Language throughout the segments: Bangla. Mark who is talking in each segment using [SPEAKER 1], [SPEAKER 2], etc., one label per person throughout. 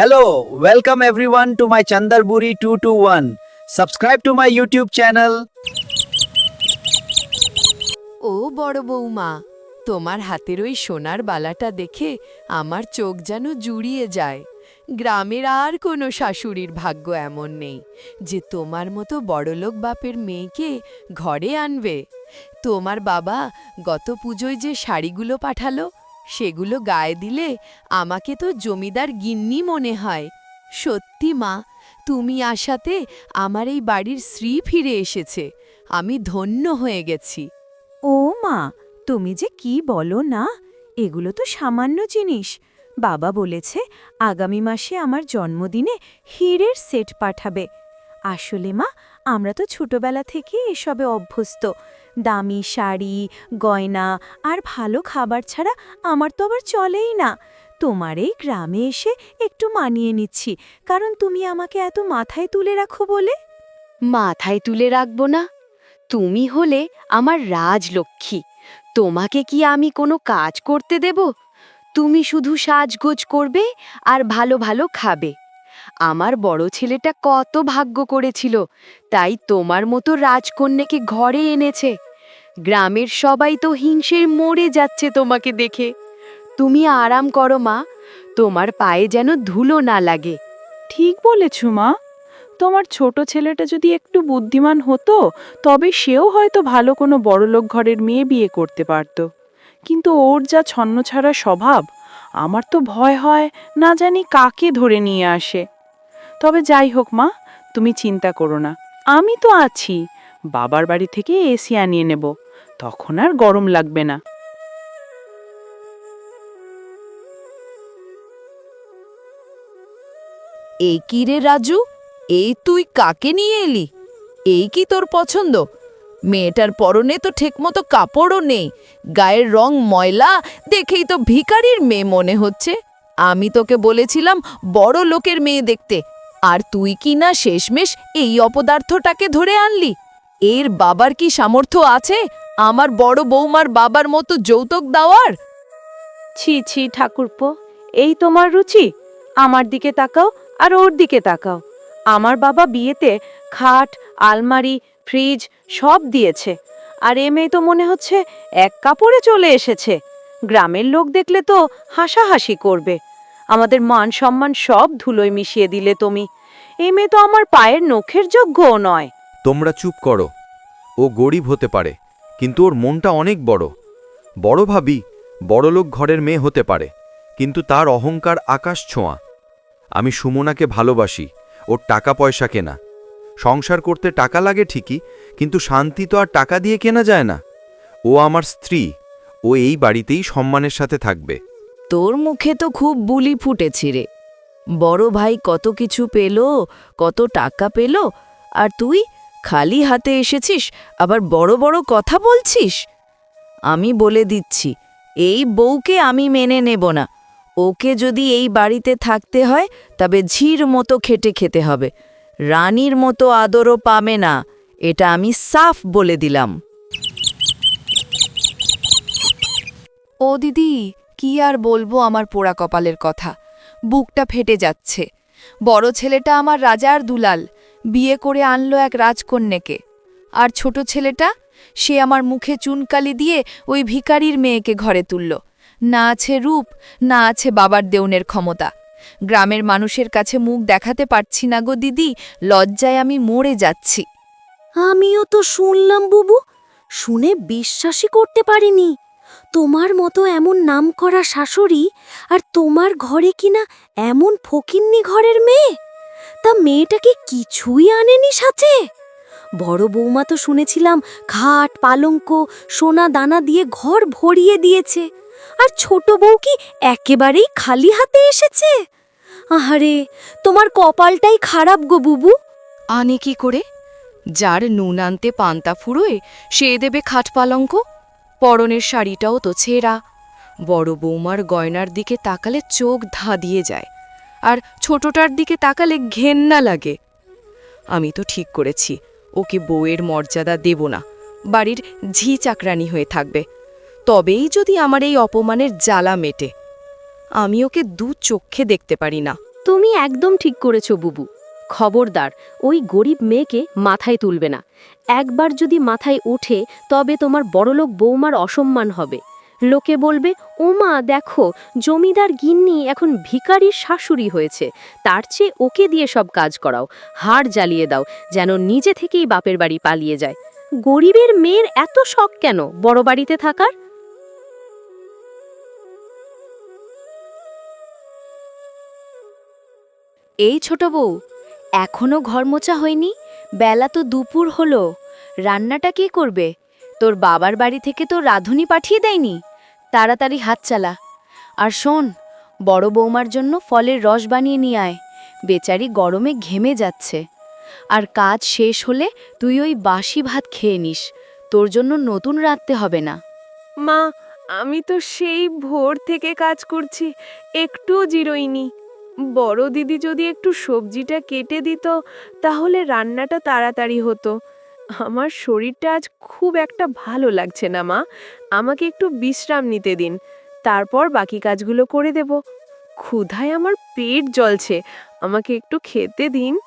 [SPEAKER 1] Hello, welcome everyone to my Chandarburi 221. Subscribe to my YouTube channel.
[SPEAKER 2] ও বড় বৌমা তোমার হাতের ওই সোনার বালাটা দেখে আমার চোখ যেন জুড়িয়ে যায় গ্রামের আর কোনো শাশুড়ির ভাগ্য এমন নেই যে তোমার মতো বড়লোক বাপের মেয়েকে ঘরে আনবে তোমার বাবা গত পুজোয় যে শাড়িগুলো পাঠালো সেগুলো গায়ে দিলে আমাকে তো জমিদার গিন্নি মনে হয়। সত্যি মা, তুমি আসাতে আমার এই বাড়ির শ্রী ফিরে এসেছে। আমি ধন্য হয়ে গেছি।
[SPEAKER 3] ও মা, তুমি যে কি বলো না? এগুলো তো সামান্য জিনিস। বাবা বলেছে আগামী মাসে আমার জন্মদিনে হীরের সেট পাঠাবে। আসলে মা, আমরা তো ছোটবেলা থেকে এসবে অভ্যস্ত। দামি শাড়ি, গয়না আর ভালো খাবার ছাড়া আমার তো আবার চলেই না। তোমার এই গ্রামে এসে একটু মানিয়ে নিচ্ছি, কারণ তুমি আমাকে এত মাথায় তুলে রাখো বলে।
[SPEAKER 4] মাথায় তুলে রাখব না? তুমি হলে আমার রাজলক্ষ্মী। তোমাকে কি আমি কোনো কাজ করতে দেব? তুমি শুধু সাজগোজ করবে আর ভালো ভালো খাবে। আমার বড় ছেলেটা কত ভাগ্য করেছিল, তাই তোমার মতো রাজকন্যাকে ঘরে এনেছে। গ্রামের সবাই তো হিংসের মরে যাচ্ছে তোমাকে দেখে। তুমি আরাম করো, মা। তোমার পায়ে যেন ধুলো না লাগে।
[SPEAKER 3] ঠিক বলেছ, মা। তোমার ছোট ছেলেটা যদি একটু বুদ্ধিমান হতো, তবে সেও হয়তো ভালো কোনো বড়লোক ঘরের মেয়ে বিয়ে করতে পারত। কিন্তু ওর যা ছন্নছাড়া স্বভাব, আমার তো ভয় হয় না জানি কাকে ধরে নিয়ে আসে। তবে যাই হোক, মা, তুমি চিন্তা করো না। আমি তো আছি। বাবার বাড়ি থেকে এসি আনিয়ে নেব। তখন আর গরম লাগবে না।
[SPEAKER 2] এই কি রে রাজু? এই তুই কাকে নিয়ে এলি? এই কি তোর পছন্দ? মেয়েটার পরনে তো ঠিকমতো কাপড়ও নেই। গায়ের রং ময়লা, দেখেই তো ভিখারির মেয়ে মনে হচ্ছে। আমি তোকে বলেছিলাম বড় লোকের মেয়ে দেখতে। আর তুই কি না শেষমেশ এই অপদার্থটাকে ধরে আনলি? এর বাবার কি সামর্থ্য আছে? আমার বড় বৌমার বাবার মতো যৌতুক দেওয়ার?
[SPEAKER 3] ছি ছি, ঠাকুরপো, এই তোমার রুচি। আমার দিকে তাকাও আর ওর দিকে তাকাও। আমার বাবা বিয়েতে খাট, আলমারি, ফ্রিজ সব দিয়েছে। আর এ মেয়ে তো মনে হচ্ছে এক কাপড়ে চলে এসেছে। গ্রামের লোক দেখলে তো হাসাহাসি করবে। আমাদের মান সম্মান সব ধুলোয় মিশিয়ে দিলে তুমি। এই মেয়ে তো আমার পায়ের নখের যোগ্যও নয়।
[SPEAKER 5] তোমরা চুপ করো। ও গরিব হতে পারে, কিন্তু ওর মনটা অনেক বড়। বড় ভাবি, বড়লোক ঘরের মেয়ে হতে পারে, কিন্তু তার অহংকার আকাশ ছোঁয়া। আমি সুমনাকে ভালোবাসি, ওর টাকা পয়সা কেনা। সংসার করতে টাকা লাগে ঠিকই, কিন্তু শান্তি তো আর টাকা দিয়ে কেনা যায় না। ও আমার স্ত্রী, ও এই বাড়িতেই সম্মানের সাথে থাকবে।
[SPEAKER 2] তোর মুখে তো খুব বুলি ফুটেছি রে। বড় ভাই কত কিছু পেল, কত টাকা পেল, আর তুই খালি হাতে এসেছিস, আবার বড় বড় কথা বলছিস? আমি বলে দিচ্ছি, এই বউকে আমি মেনে নেব না। ওকে যদি এই বাড়িতে থাকতে হয়, তবে ঝির মতো খেটে খেতে হবে। রানীর মতো আদরও পাবে না, এটা আমি সাফ বলে দিলাম। ও দিদি, কি আর বলব আমার পোড়া কপালের কথা। বুকটা ফেটে যাচ্ছে। বড় ছেলেটা আমার রাজার দুলাল। বিয়ে করে আনলো এক রাজকন্যাকে। আর ছোট ছেলেটা, সে আমার মুখে চুনকালি দিয়ে ওই ভিকারির মেয়েকে ঘরে তুলল। না আছে রূপ, না আছে বাবার দেউনের ক্ষমতা। গ্রামের মানুষের কাছে মুখ দেখাতে পারছি না গো দিদি, লজ্জায় আমি মরে যাচ্ছি।
[SPEAKER 4] আমিও তো শুনলাম বুবু, শুনে বিশ্বাসই করতে পারিনি। তোমার মতো এমন নামকরা শাশুড়ি আর তোমার ঘরে কিনা এমন ফকিন্নি ঘরের মেয়ে? তা মেয়েটাকে কিছুই আনেনি সাথে। বড় বৌমা তো শুনেছিলাম খাট, পালঙ্ক, সোনা দানা দিয়ে ঘর ভরিয়ে দিয়েছে। আর ছোট বউ কি একেবারেই খালি হাতে এসেছে? আহারে, তোমার কপালটাই খারাপ গো বুবু।
[SPEAKER 2] আনে কি করে? যার নুন আনতে পান্তা ফুরোয়, সে দেবে খাট পালঙ্ক। পরনের শাড়িটাও তো ছেঁড়া। বড় বৌমার গয়নার দিকে তাকালে চোখ ধাঁধিয়ে যায়। আর ছোটটার দিকে তাকালে ঘেন্না লাগে। আমি তো ঠিক করেছি, ওকে বউয়ের মর্যাদা দেব না, বাড়ির ঝি চাকরানি হয়ে থাকবে। তবেই যদি আমার এই অপমানের জ্বালা মেটে। আমি ওকে দু চক্ষে দেখতে পারি না।
[SPEAKER 4] তুমি একদম ঠিক করেছ, বুবু। খবরদার, ওই গরিব মেয়েকে মাথায় তুলবে না। একবার যদি মাথায় ওঠে, তবে তোমার বড়লোক বৌমার অসম্মান হবে। লোকে বলবে, ওমা, দেখো, জমিদার গিন্নি এখন ভিখারির শাশুড়ি হয়েছে। তার চেয়ে ওকে দিয়ে সব কাজ করাও, হাড় জ্বালিয়ে দাও, যেন নিজে থেকেই বাপের বাড়ি পালিয়ে যায়। গরিবের মেয়ের এত শখ কেন, বড় বাড়িতে থাকার?
[SPEAKER 2] এই ছোট বউ, এখনও ঘর মোছা হয়নি? বেলা তো দুপুর হলো। রান্নাটা কে করবে? তোর বাবার বাড়ি থেকে তো রাঁধুনি পাঠিয়ে দেয়নি? তাড়াতাড়ি হাত চালা। আর শোন, বড় বৌমার জন্য ফলের রস বানিয়ে নিয়ে আয়। বেচারি গরমে ঘেমে যাচ্ছে। আর কাজ শেষ হলে তুই ওই বাসি ভাত খেয়ে নিস। তোর জন্য নতুন রাঁধতে হবে না।
[SPEAKER 6] মা, আমি তো সেই ভোর থেকে কাজ করছি, একটুও জিরোইনি বড় দিদি যদি একটু সবজিটা কেটে দিত, তাহলে রান্নাটা তাড়াতাড়ি হতো। আমার শরীরটা আজ খুব একটা ভালো লাগছে না, মা। আমাকে একটু বিশ্রাম নিতে দিন। তারপর বাকি কাজগুলো করে দেব। ক্ষুধায় আমার পেট জ্বলছে। আমাকে একটু খেতে দিন।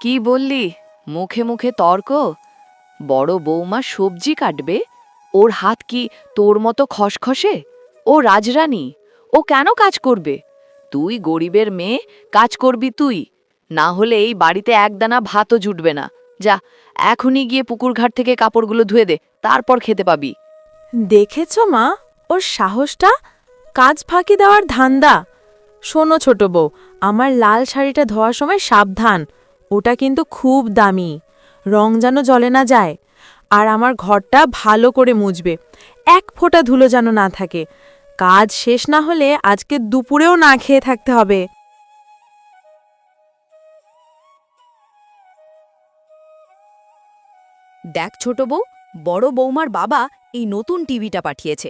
[SPEAKER 7] কি বললি? মুখে মুখে তর্ক? বড় বৌমা সবজি কাটবে? ওর হাত কি তোর মতো খসখসে? ও রাজরানী, ও কেন কাজ করবে? তুই গরিবের মেয়ে, কাজ করবি তুই। না হলে এই বাড়িতে একদানা ভাতও জুটবে না। যা, এখনই গিয়ে পুকুর ঘাট থেকে কাপড়গুলো ধুয়ে দে, তারপর খেতে পাবি।
[SPEAKER 3] দেখেছ মা, ওর সাহসটা? কাজ ফাঁকি দেওয়ার ধান্দা। শোনো ছোট বউ, আমার লাল শাড়িটা ধোয়ার সময় সাবধান, ওটা কিন্তু খুব দামি। রং যেন জলে না যায়, আর আমার ঘরটা ভালো করে মুছবে, এক ফোঁটা ধুলো যেন না থাকে। কাজ শেষ না হলে আজকে দুপুরেও না খেয়ে থাকতে হবে।
[SPEAKER 2] দেখ ছোট বউ, বড় বৌমার বাবা এই নতুন টিভিটা পাঠিয়েছে।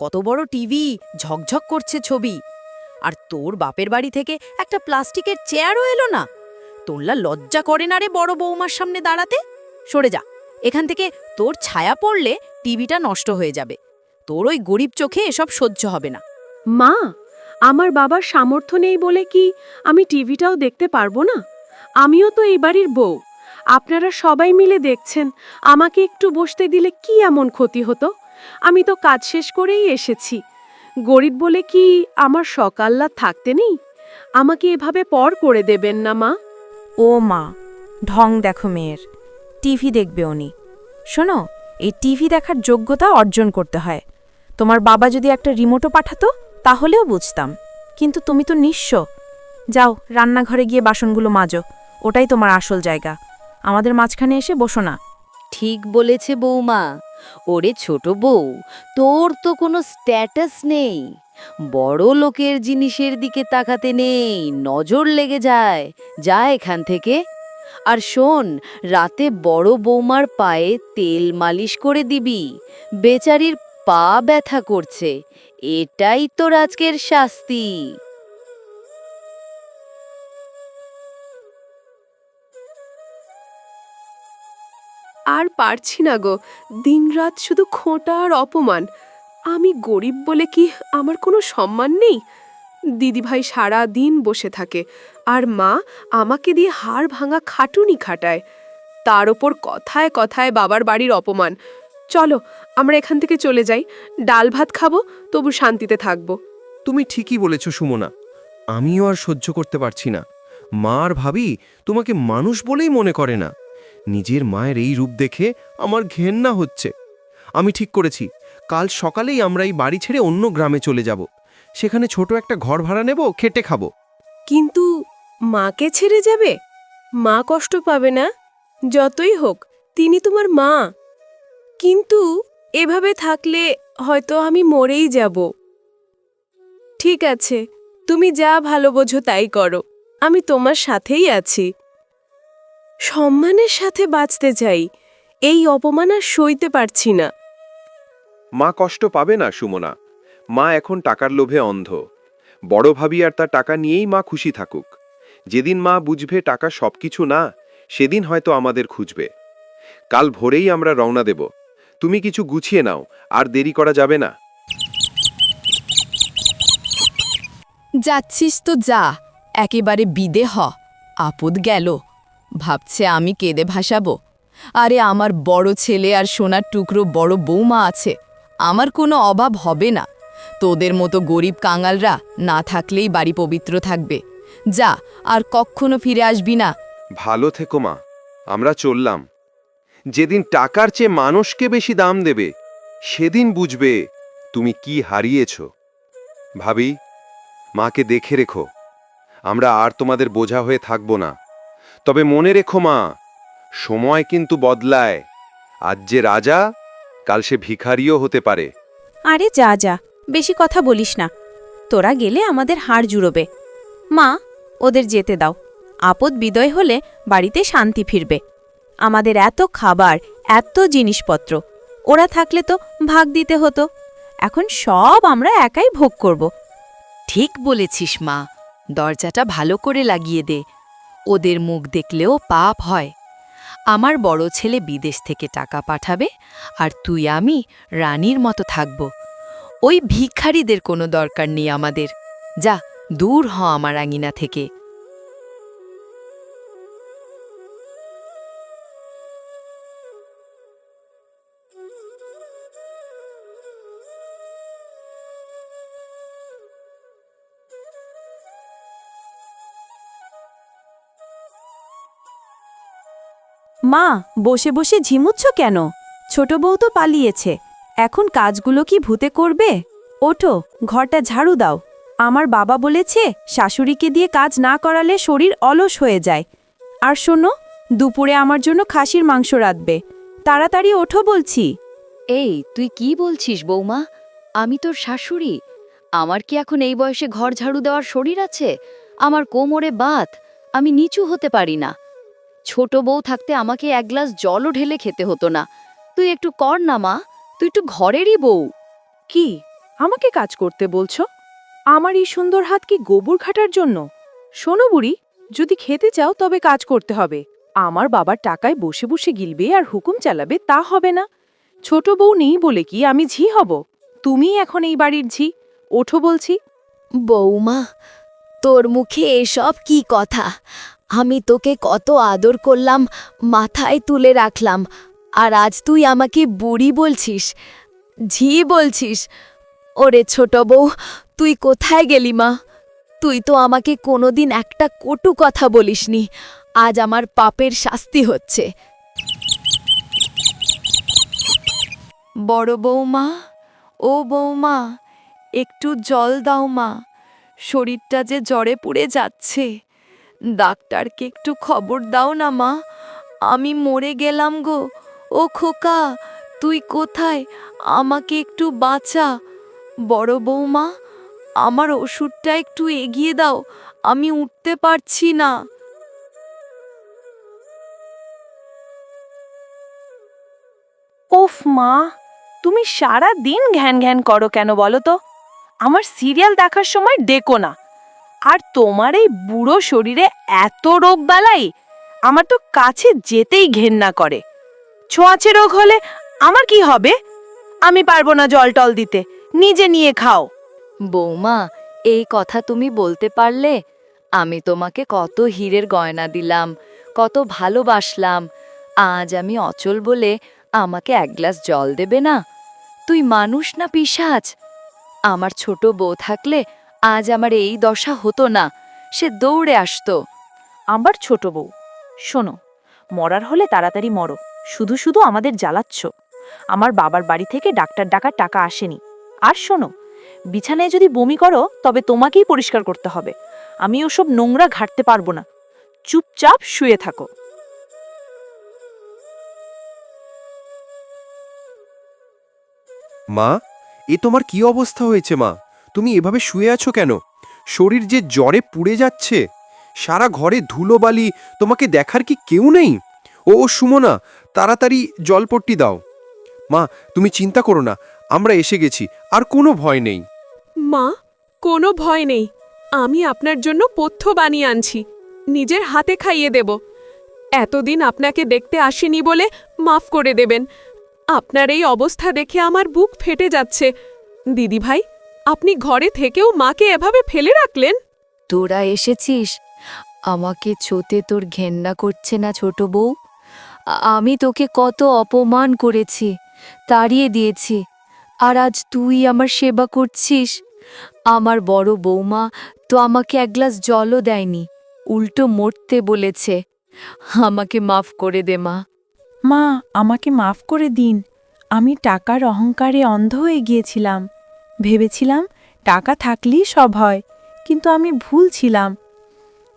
[SPEAKER 2] কত বড় টিভি, ঝকঝক করছে ছবি। আর তোর বাপের বাড়ি থেকে একটা প্লাস্টিকের চেয়ারও এলো না। তোরলা লজ্জা করে না রে বড় বৌমার সামনে দাঁড়াতে? সরে যা, এখান থেকে তোর ছায়া পড়লে টিভিটা নষ্ট হয়ে যাবে। তোর ওই গরিব চোখে এসব সহ্য হবে না।
[SPEAKER 6] মা, আমার বাবার সামর্থ্য নেই বলে কি আমি টিভিটাও দেখতে পারব না? আমিও তো এই বাড়ির বউ। আপনারা সবাই মিলে দেখছেন, আমাকে একটু বসতে দিলে কি এমন ক্ষতি হতো? আমি তো কাজ শেষ করেই এসেছি। গরিব বলে কি আমার সকাল্লা থাকতে নেই? আমাকে এভাবে পর করে দেবেন না, মা।
[SPEAKER 3] ও মা, ঢং দেখো মেয়ের। টিভি দেখবে উনি। শোনো, এই টিভি দেখার যোগ্যতা অর্জন করতে হয়। তোমার বাবা যদি একটা রিমোটও পাঠাতো, তাহলেও বুঝতাম। কিন্তু তুমি তো নিঃস্ব। যাও, রান্নাঘরে গিয়ে বাসনগুলো মাজো। ওটাই তোমার আসল জায়গা। আমাদের মাঝখানে এসে বসো না।
[SPEAKER 2] ঠিক বলেছে বৌমা। ওরে ছোট বউ, তোর তো কোনো স্ট্যাটাস নেই। বড় লোকের জিনিসের দিকে তাকাতে নেই, নজর লেগে যায়। যা এখান থেকে। আর শোন, রাতে বড় বৌমার পায়ে তেল মালিশ করে দিবি। বেচারির পা ব্যথা করছে। এটাই তোর আজকের শাস্তি।
[SPEAKER 6] আর পারছি না গো। দিনরাত শুধু খোঁটা আর অপমান। আমি গরিব বলে কি আমার কোনো সম্মান নেই? দিদিভাই সারা দিন বসে থাকে, আর মা আমাকে দিয়ে হাড় ভাঙা খাটুনি খাটায়। তার ওপর কথায় কথায় বাবার বাড়ির অপমান। চলো, আমরা এখান থেকে চলে যাই। ডাল ভাত খাব, তবু শান্তিতে থাকব।
[SPEAKER 8] তুমি ঠিকই বলেছ, সুমনা। আমিও আর সহ্য করতে পারছি না। মা আর ভাবি তোমাকে মানুষ বলেই মনে করে না। নিজের মায়ের এই রূপ দেখে আমার ঘেন্না হচ্ছে। আমি ঠিক করেছি, কাল সকালেই আমরা এই বাড়ি ছেড়ে অন্য গ্রামে চলে যাব। সেখানে ছোট একটা ঘর ভাড়া নেব, খেটে খাব।
[SPEAKER 6] কিন্তু মাকে ছেড়ে যাবে? মা কষ্ট পাবে না? যতই হোক, তিনি তোমার মা। কিন্তু এভাবে থাকলে হয়তো আমি মরেই যাব। ঠিক আছে, তুমি যা ভালো বোঝো তাই করো। আমি তোমার সাথেই আছি। সম্মানের সাথে বাঁচতে চাই এই অপমান আর সইতে পারছি না।
[SPEAKER 9] মা কষ্ট পাবে না সুমনা। মা এখন টাকার লোভে অন্ধ। বড় ভাবি আর তার টাকা নিয়েই মা খুশি থাকুক। যেদিন মা বুঝবে টাকা সবকিছু না সেদিন হয়তো আমাদের খুঁজবে। কাল ভোরেই আমরা রওনা দেব। তুমি কিছু গুছিয়ে নাও আর দেরি করা যাবে না।
[SPEAKER 7] যাচ্ছিস তো যা
[SPEAKER 2] একেবারে বিদে হ আপদ গেল। ভাবছে আমি কেঁদে ভাসাবো। আরে আমার বড় ছেলে আর সোনার টুকরো বড় বৌমা আছে, আমার কোনো অভাব হবে না। তোদের মতো গরিব কাঙালরা না থাকলেই বাড়ি পবিত্র থাকবে। যা, আর কখনো ফিরে আসবি না।
[SPEAKER 9] ভালো থেকো মা, আমরা চললাম। যেদিন টাকার চেয়ে মানুষকে বেশি দাম দেবে, সেদিন বুঝবে তুমি কি হারিয়েছ। ভাবি, মাকে দেখে রেখো, আমরা আর তোমাদের বোঝা হয়ে থাকব না। তবে মনে রেখো মা সময় কিন্তু বদলায়। আজ যে রাজা কাল সে ভিখারিও হতে পারে।
[SPEAKER 6] আরে যা যা বেশি কথা বলিস না। তোরা গেলে আমাদের হাড় জুড়োবে। মা ওদের যেতে দাও। আপদ বিদয় হলে বাড়িতে শান্তি ফিরবে। আমাদের এত খাবার এত জিনিসপত্র ওরা থাকলে তো ভাগ দিতে হতো। এখন সব আমরা একাই ভোগ করব।
[SPEAKER 2] ঠিক বলেছিস মা দরজাটা ভালো করে লাগিয়ে দে। ওদের মুখ দেখলেও পাপ হয়। আমার বড় ছেলে বিদেশ থেকে টাকা পাঠাবে আর তুই আমি রানীর মতো থাকব। ওই ভিক্ষারীদের কোনো দরকার নেই আমাদের। যা, দূর হ আমার আঙিনা থেকে।
[SPEAKER 6] মা, বসে বসে ঝিমুচ্ছ কেন? ছোট বউ তো পালিয়েছে। এখন কাজগুলো কি ভূতে করবে? ওঠো, ঘরটা ঝাড়ু দাও। আমার বাবা বলেছে, শাশুড়িকে দিয়ে কাজ না করালে শরীর অলস হয়ে যায়। আর শোনো, দুপুরে আমার জন্য খাসির মাংস রাঁধবে। তাড়াতাড়ি ওঠো বলছি।
[SPEAKER 10] এই, তুই কি বলছিস বৌমা? আমি তোর শাশুড়ি। আমার কি এখন এই বয়সে ঘর ঝাড়ু দেওয়ার শরীর আছে? আমার কোমরে বাত। আমি নিচু হতে পারি না। ছোট বউ থাকতে আমাকে এক গ্লাস জলও ঢেলে খেতে হতো না। তুই একটু কর না মা। তুই একটু ঘরেরই বউ।
[SPEAKER 3] কি? আমাকে কাজ করতে বলছো? আমার এই সুন্দর হাত কি গোবর ঘাটার জন্য? শোনো বুড়ি যদি খেতে চাও তবে কাজ করতে হবে। আমার বাবার টাকায় বসে বসে গিলবে আর হুকুম চালাবে তা হবে না। ছোট বউ নেই বলে কি আমি ঝি হব? তুমি এখন এই বাড়ির ঝি। ওঠো বলছি।
[SPEAKER 10] বৌমা তোর মুখে এসব কি কথা? আমি তোকে কত আদর করলাম, মাথায় তুলে রাখলাম, আর আজ তুই আমাকে বুড়ি বলছিস, ঝি বলছিস। ওরে ছোট বউ, তুই কোথায় গেলি মা? তুই তো আমাকে কোনোদিন একটা কটু কথা বলিসনি, আজ আমার পাপের শাস্তি হচ্ছে।
[SPEAKER 2] বড় বৌমা ও বৌমা একটু জল দাও মা, শরীরটা যে জ্বরে পুড়ে যাচ্ছে। ডাক্তারকে একটু খবর দাও না, মা। আমি মরে গেলাম গো। ও খোকা, তুই কোথায়? আমাকে একটু বাঁচা। বড় বৌমা, আমার ওষুধটা একটু এগিয়ে দাও। আমি উঠতে পারছি না।
[SPEAKER 3] ওফ, মা, তুমি সারা দিন ঘ্যান ঘ্যান করো কেন বলো তো? আমার সিরিয়াল দেখার সময় ডেকো না। আর তোমার এই বুড়ো শরীরে এত রোগ বালাই আমার তো কাছে যেতেই ঘেন্না করে। ছোঁয়াচে রোগ হলে আমার কি হবে? আমি পারব না জল টল দিতে, নিজে নিয়ে খাও।
[SPEAKER 10] বৌমা, এই কথা তুমি বলতে পারলে, আমি তোমাকে কত হীরের গয়না দিলাম, কত ভালোবাসলাম, আজ আমি অচল বলে আমাকে এক গ্লাস জল দেবে না? তুই মানুষ না পিসাজ? আমার ছোট বউ থাকলে আজ আমার এই দশা হতো না, সে দৌড়ে আসতো।
[SPEAKER 3] আমার ছোট বউ, শোনো, মরার হলে তাড়াতাড়ি মরো, শুধু শুধু আমাদের জ্বালাচ্ছ। আমার বাবার বাড়ি থেকে ডাক্তার ডাকার টাকা আসেনি। আর শোনো, বিছানায় যদি বমি করো, তবে তোমাকেই পরিষ্কার করতে হবে। আমি ওসব নোংরা ঘাটতে পারব না। চুপচাপ শুয়ে থাকো।
[SPEAKER 8] মা, এ তোমার কি অবস্থা হয়েছে মা? তুমি এভাবে শুয়ে আছো কেন? শরীর যে জ্বরে পুড়ে যাচ্ছে। সারা ঘরে ধুলোবালি, তোমাকে দেখার কি কেউ নেই? ও ও, সুমনা, তাড়াতাড়ি জলপট্টি দাও। মা, তুমি চিন্তা করো না, আমরা এসে গেছি, আর কোনো ভয় নেই।
[SPEAKER 11] মা, কোনো ভয় নেই। আমি আপনার জন্য পথ্য বানিয়ে আনছি। নিজের হাতে খাইয়ে দেব। এতদিন আপনাকে দেখতে আসিনি বলে মাফ করে দেবেন। আপনার এই অবস্থা দেখে আমার বুক ফেটে যাচ্ছে। দিদিভাই আপনি ঘরে থেকেও মাকে এভাবে ফেলে রাখলেন?
[SPEAKER 2] তোরা এসেছিস? আমাকে ছোতে তোর ঘেন্না করছে না ছোট বউ। আমি তোকে কত অপমান করেছি তাড়িয়ে দিয়েছি। আর আজ তুই আমার সেবা করছিস। আমার বড় বৌমা তো আমাকে এক গ্লাস জলও দেয়নি উল্টো মরতে বলেছে। আমাকে মাফ করে দে মা।
[SPEAKER 3] মা আমাকে মাফ করে দিন। আমি টাকার অহংকারে অন্ধ হয়ে গিয়েছিলাম। ভেবেছিলাম টাকা থাকলেই সব হয়, কিন্তু আমি ভুল ছিলাম।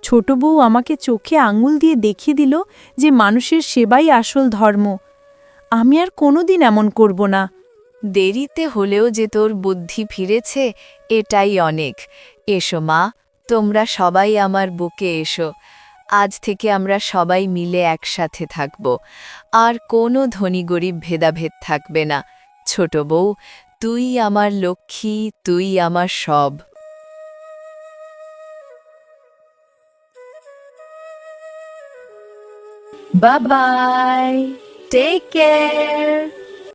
[SPEAKER 3] ছোট বউ আমাকে চোখে আঙুল দিয়ে দেখিয়ে দিল যে মানুষের সেবাই আসল ধর্ম। আমি আর কোনোদিন এমন করব না।
[SPEAKER 12] দেরিতে হলেও যে তোর বুদ্ধি ফিরেছে, এটাই অনেক। এসো মা, তোমরা সবাই আমার বুকে এসো। আজ থেকে আমরা সবাই মিলে একসাথে থাকব। আর কোনো ধনী গরিব ভেদাভেদ থাকবে না। ছোট বউ তুই আমার লক্ষ্মী তুই আমার সব।
[SPEAKER 2] বাবাই বাই টেক কেয়ার